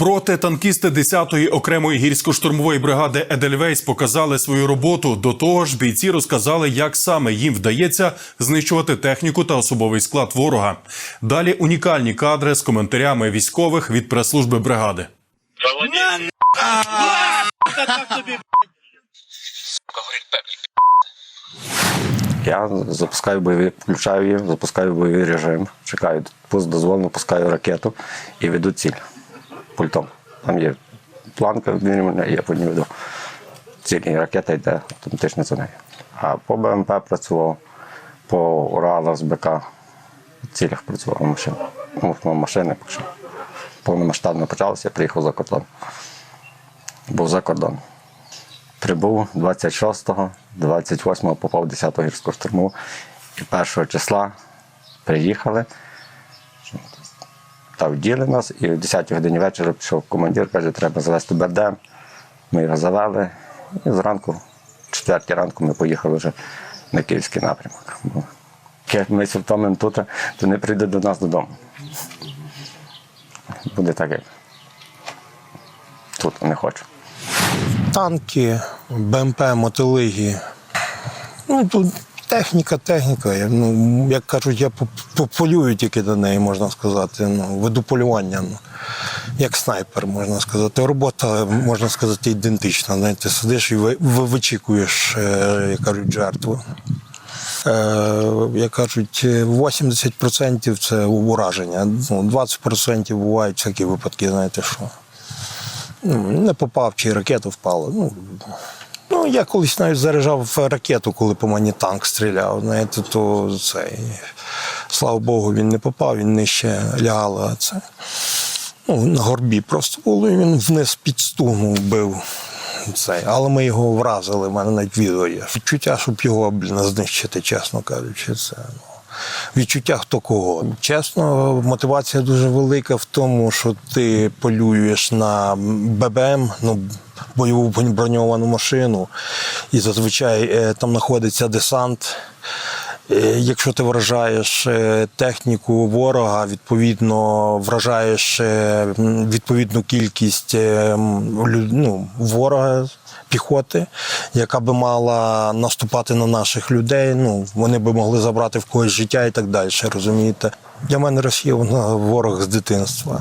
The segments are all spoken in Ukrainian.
Протитанкісти 10-ї окремої гірсько-штурмової бригади Едельвейс показали свою роботу. До того ж, бійці розказали, як саме їм вдається знищувати техніку та особовий склад ворога. Далі унікальні кадри з коментарями військових від прес-служби бригади. Я запускаю бойові, включаю її, запускаю бойовий режим, чекаю пуск дозволено, пускаю ракету і веду ціль пультом. Там є планка і я по ній веду ціль, і ракета йде автоматично за нею. А по БМП працював, по Уралах з БК в цілях працював машин. Ну, машини почав. Повномасштабно почалося, я приїхав за кордон. Був за кордон. Прибув 26-го, 28-го попав 10-го гірську штурму. І 1 числа приїхали. Та вділи нас, і о 10 годині вечора пішов командир, каже, треба завести БРДМ. Ми його завели. І зранку, в 4 ранку, ми поїхали вже на Київський напрямок. Бо Як ми втомимо тут, то не прийде до нас додому. Буде так, як тут не хочу. танки, БМП, мотилиги. Ну, тут техніка, техніка. Я, Ну, як кажуть, я по- по- полюю тільки до неї, можна сказати. Ну, веду полювання. Ну, як снайпер, можна сказати. Робота, можна сказати, ідентична. Знаєте, сидиш і ви, ви вичікуєш, е, як кажуть, жертву. Е, як кажуть, 80% це ураження. Ну, 20% бувають всякі випадки, знаєте що. Ну, не попав, чи ракета впала. Ну, ну, я колись навіть заряджав ракету, коли по мені танк стріляв. Знаєте, то це. Слава Богу, він не попав, він нижче лягало. Це. Ну, на горбі просто було, і він вниз під стугну вбив. Це. Але ми його вразили, в мене навіть відео є. Відчуття, щоб його блін, знищити, чесно кажучи, це. Ну, відчуття хто кого. Чесно, мотивація дуже велика в тому, що ти полюєш на ББМ, ну, бойову броньовану машину, і зазвичай е, там знаходиться десант. Е, Якщо ти вражаєш е, техніку ворога, відповідно вражаєш відповідну кількість ну, ворога піхоти, яка би мала наступати на наших людей. Ну вони би могли забрати в когось життя і так далі. Розумієте? Для мене Росія вона ворог з дитинства.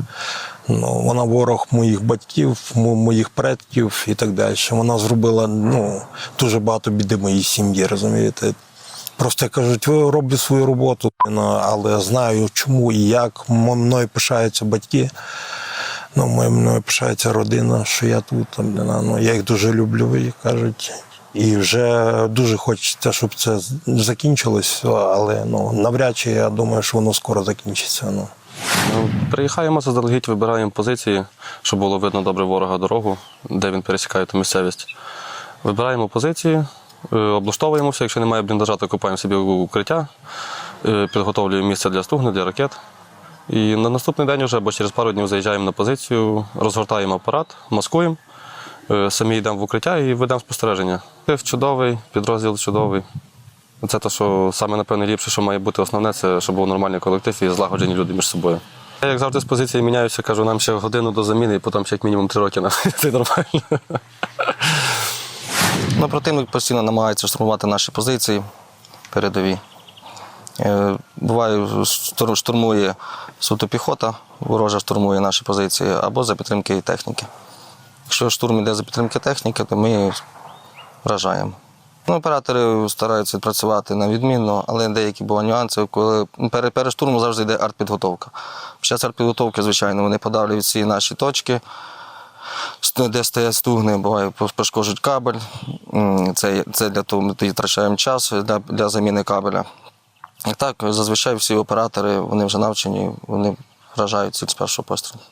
Ну, вона ворог моїх батьків, моїх предків і так далі. Вона зробила ну, дуже багато біди моїй сім'ї, розумієте? Просто кажуть, «Ви роблю свою роботу, але знаю, чому і як. Мною пишаються батьки. Ну, мною пишається родина, що я тут. Ну, я їх дуже люблю, як кажуть. І вже дуже хочеться, щоб це закінчилось, але ну, навряд чи я думаю, що воно скоро закінчиться. Ну. Ну, Приїхаємо заздалегідь, вибираємо позиції, щоб було видно добре ворога дорогу, де він пересікає ту місцевість. Вибираємо позиції, е, облаштовуємося. Якщо немає бліндажа, то купаємо собі укриття, е, підготовлюємо місце для стугни, для ракет. І на наступний день вже, або через пару днів заїжджаємо на позицію, розгортаємо апарат, маскуємо, е, самі йдемо в укриття і ведемо спостереження. Чудовий, підрозділ чудовий. Це те, що саме напевне ліпше, що має бути основне, це щоб був нормальний колектив і злагоджені люди між собою. Я як завжди з позиції міняюся, кажу, нам ще годину до заміни, і потім ще як мінімум три роки на це нормально. Ну, противник постійно намагається штурмувати наші позиції передові. Е, Буває, штурмує суто піхота, ворожа штурмує наші позиції або за підтримки техніки. Якщо штурм йде за підтримки техніки, то ми вражаємо. Ну, оператори стараються працювати на відмінно, але деякі бувають нюанси, коли перед, штурмом завжди йде артпідготовка. Під час артпідготовки, звичайно, вони подавлюють всі наші точки, де стоять стугни, буває, пошкоджують кабель. Це, це для того ми втрачаємо час для, для заміни кабеля. І так, зазвичай всі оператори вони вже навчені, вони вражають ціль з першого пострілу.